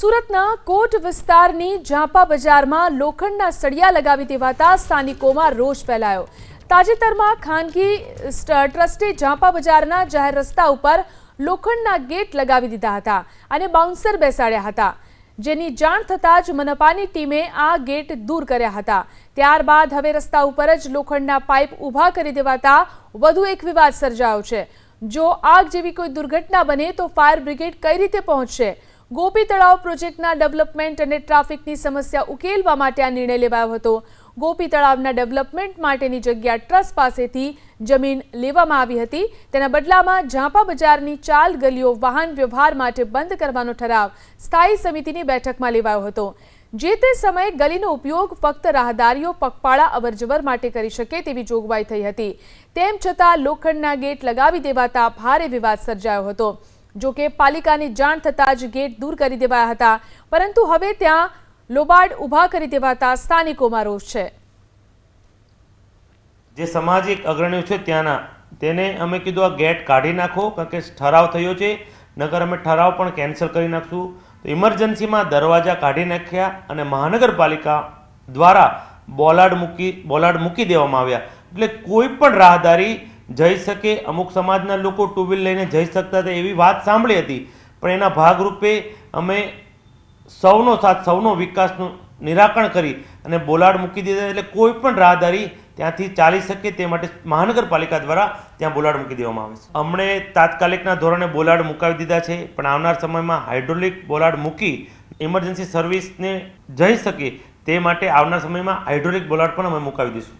સુરતના કોટ વિસ્તારની ઝાંપા બજારમાં લોખંડના સળિયા લગાવી દેવાતા સ્થાનિકોમાં રોષ ફેલાયો. તાજેતરમાં ખાનગી સ્ટ- ટ્રસ્ટે ઝાંપા બજારના જાહેર રસ્તા ઉપર લોખંડના ગેટ લગાવી દીધા હતા અને બાઉન્સર બેસાડ્યા હતા. જેની જાણ થતાં જ મનપાની ટીમે આ ગેટ દૂર કર્યા હતા. ત્યારબાદ હવે રસ્તા ઉપર જ લોખંડના પાઇપ ઊભા કરી દેવાતા વધુ એક વિવાદ સર્જાયો છે. જો આગ જેવી કોઈ દુર્ઘટના બને તો ફાયર બ્રિગેડ કઈ રીતે પહોંચશે? ગોપી તળાવ પ્રોજેક્ટના ડેવલપમેન્ટ અને ટ્રાફિકની સમસ્યા ઉકેલવા માટે આ નિર્ણય લેવાયો હતો. ગોપી તળાવના ડેવલપમેન્ટ માટેની જગ્યા ટ્રસ્ટ પાસેથી જમીન લેવામાં આવી હતી. તેના બદલામાં ઝાંપા બજારની ચાલ ગલીઓ વાહન વ્યવહાર માટે બંધ કરવાનો ઠરાવ સ્થાયી સમિતિની બેઠકમાં લેવાયો હતો. જે તે સમયે ગલીનો ઉપયોગ ફક્ત રાહદારીઓ, પગપાળા, અવરજવર માટે કરી શકે તેવી જોગવાઈ થઈ હતી. તેમ છતાં લોખંડના ગેટ લગાવી દેવાતા ભારે વિવાદ સર્જાયો હતો. જો કે પાલિકાની જાણ થતાં જ ગેટ દૂર કરી દેવાયા હતા. પરંતુ હવે ત્યાં લોબાડ ઊભા કરી દેવાતા સ્થાનિકોમાં રોષ છે. જે સામાજિક અગ્રણીઓ છે ત્યાંના, તેને અમે કીધું, આ ગેટ કાઢી નાખો, કારણ કે ઠરાવ થયો છે. નગર અમે ઠરાવ પણ કેન્સલ કરી નાખશું. તો ઇમરજન્સીમાં દરવાજા કાઢી નાખ્યા અને મહાનગરપાલિકા દ્વારા બોલાડ મૂકી બોલાડ મૂકી દેવામાં આવ્યા. એટલે કોઈ પણ રાહદારી જઈ શકે, અમુક સમાજના લોકો ટુ વ્હીલ લઈને જઈ શકતા હતા એવી વાત સાંભળી હતી. પણ એના ભાગરૂપે અમે સૌનો સાથ, સૌનો વિકાસનું નિરાકરણ કરી અને બોલાડ મૂકી દીધા એટલે કોઈ પણ રાહદારી ત્યાંથી ચાલી શકે તે માટે મહાનગરપાલિકા દ્વારા ત્યાં બોલાડ મૂકી દેવામાં આવે છે. અમને તાત્કાલિકના ધોરણે બોલાડ મુકાવી દીધા છે, પણ આવનાર સમયમાં હાઇડ્રોલિક બોલાડ મૂકી ઇમરજન્સી સર્વિસને જઈ શકે તે માટે આવનાર સમયમાં હાઇડ્રોલિક બોલાડ પણ અમે મુકાવી દઈશું.